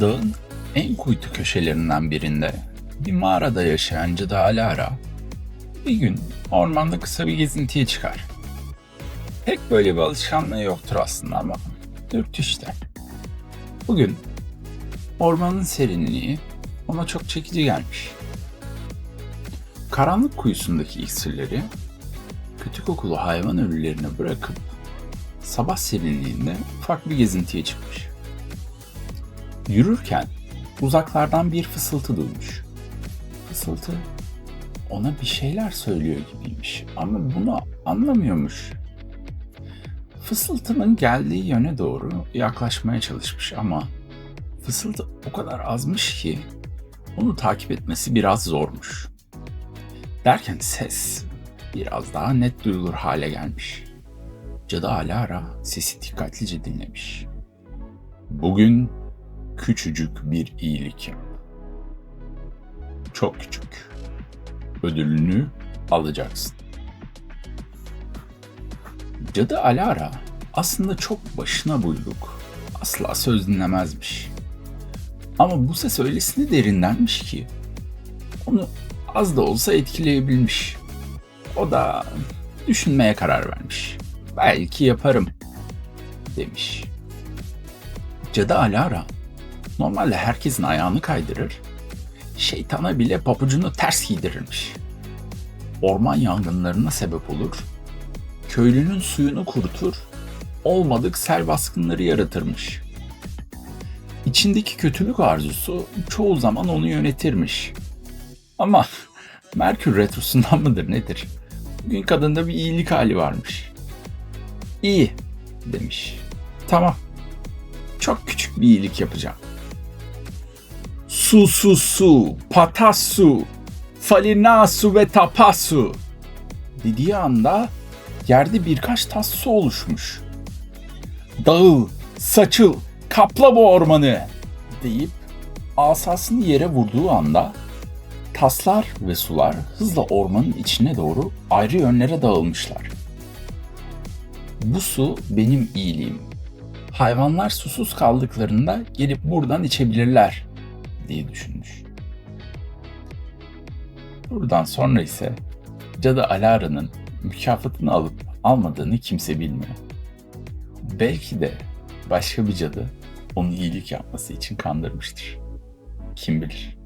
Dağın en kuytu köşelerinden birinde bir mağarada yaşayan cadı Alara bir gün ormanda kısa bir gezintiye çıkar. Pek böyle bir alışkanlığı yoktur aslında ama dürtü işte. Bugün ormanın serinliği ona çok çekici gelmiş. Karanlık kuyusundaki iksirleri kötü kokulu hayvan ölülerine bırakıp sabah serinliğinde ufak bir gezintiye çıkmış. Yürürken uzaklardan bir fısıltı duymuş. Fısıltı ona bir şeyler söylüyor gibiymiş ama bunu anlamıyormuş. Fısıltının geldiği yöne doğru yaklaşmaya çalışmış ama fısıltı o kadar azmış ki onu takip etmesi biraz zormuş. Derken ses biraz daha net duyulur hale gelmiş. Cadı Alara sesi dikkatlice dinlemiş. Bugün küçücük bir iyilik. Çok küçük. Ödülünü alacaksın. Cadı Alara aslında çok başına buyruk. Asla söz dinlemezmiş. Ama bu ses öylesine derindenmiş ki onu az da olsa etkileyebilmiş. O da düşünmeye karar vermiş. Belki yaparım demiş. Cadı Alara normalde herkesin ayağını kaydırır, şeytana bile papucunu ters giydirirmiş. Orman yangınlarına sebep olur, köylünün suyunu kurutur, olmadık sel baskınları yaratırmış. İçindeki kötülük arzusu çoğu zaman onu yönetirmiş. Ama Merkür Retrosu'ndan mıdır nedir? Bugün kadında bir iyilik hali varmış. İyi demiş. Tamam. Çok küçük bir iyilik yapacağım. Su su su, patasu, falinasu ve tapasu dediği anda yerde birkaç tas su oluşmuş. Dağıl, saçıl, kapla bu ormanı deyip asasını yere vurduğu anda taslar ve sular hızla ormanın içine doğru ayrı yönlere dağılmışlar. Bu su benim iyiliğim. Hayvanlar susuz kaldıklarında gelip buradan içebilirler diye düşünmüş. Buradan sonra ise Cadı Alara'nın mükafatını alıp almadığını kimse bilmiyor. Belki de başka bir cadı onu iyilik yapması için kandırmıştır. Kim bilir?